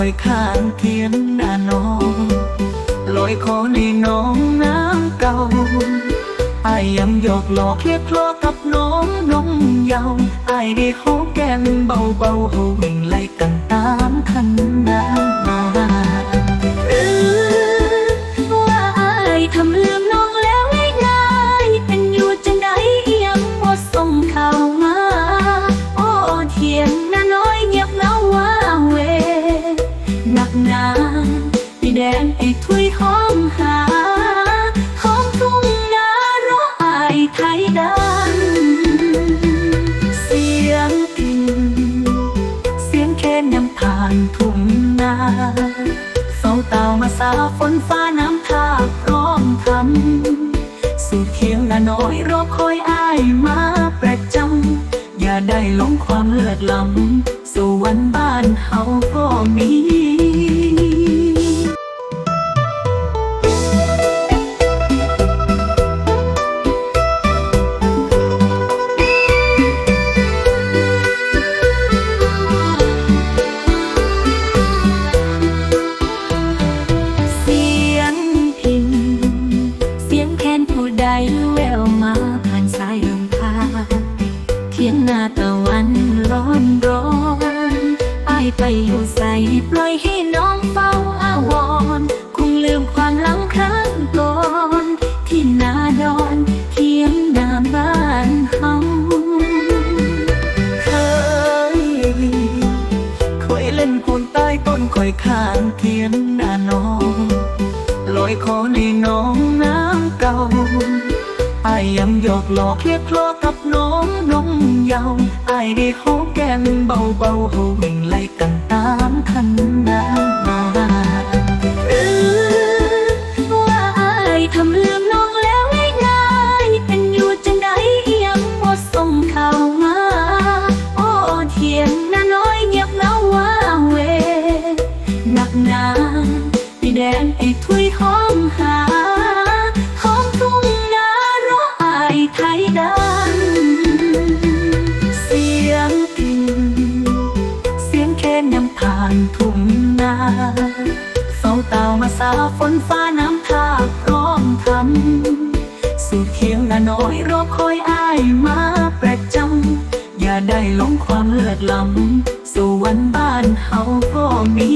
อยข้างเทียนหน้าน้องลอยคอในน้องน้ำเก่าไอ้ยังหยอกหลอกเลียกคลอกับน้องน้องเยาวไอ้ได้หอมแก้มเบาเบาๆเขาวิ่งไล่กันตามคันนา หนักหนาพี่แดงไอ้ทุยหอมหาหอมทุ่งนารออายไทยดันเสียงกิ่งเสียงแค่นำผ่านทุ่งนาเฝ้าเต่ามาสาฝนฟ้าน้ำท่าพร้อมทำสู่เทียงนาน้อยรอคอยอ้ายมาประจำอย่าได้หลงความเลือดลำสู่วันบ้านเฮาก็มี อายไปอยู่ใส่ปล่อยให้น้องเฝ้าอาวรคงลืมความหลังครั้งก่อนที่นาดอนเทียงนาบ้านเฮาเคยเคยเล่นคูนใต้ต้นคอยข้างเทียนน้าน้องลอยคอในน้อง ยยังหยอกหลอกเรียกคลอกับน้องน้องเยาวไอได้หอมแก้มเบาเบาๆเขาวิ่งไล่กันตามคันนามาเออว่าไอทำลืมน้องแล้วง่ายๆเป็นอยู่จังใดเอียงบ่ส่งข่าวมาโอ้เทียงนาน้อยเงียบเหงาว้าเวนักหนาพี่แดงไอ้ท เต่ามาสาฝนฟ้าน้ำท่าพร้อมทำสู่เคียงนาน้อยรอคอยอ้ายมาประจำอย่าได้หลงความเลือดลำสู่วันบ้านเฮาก็มี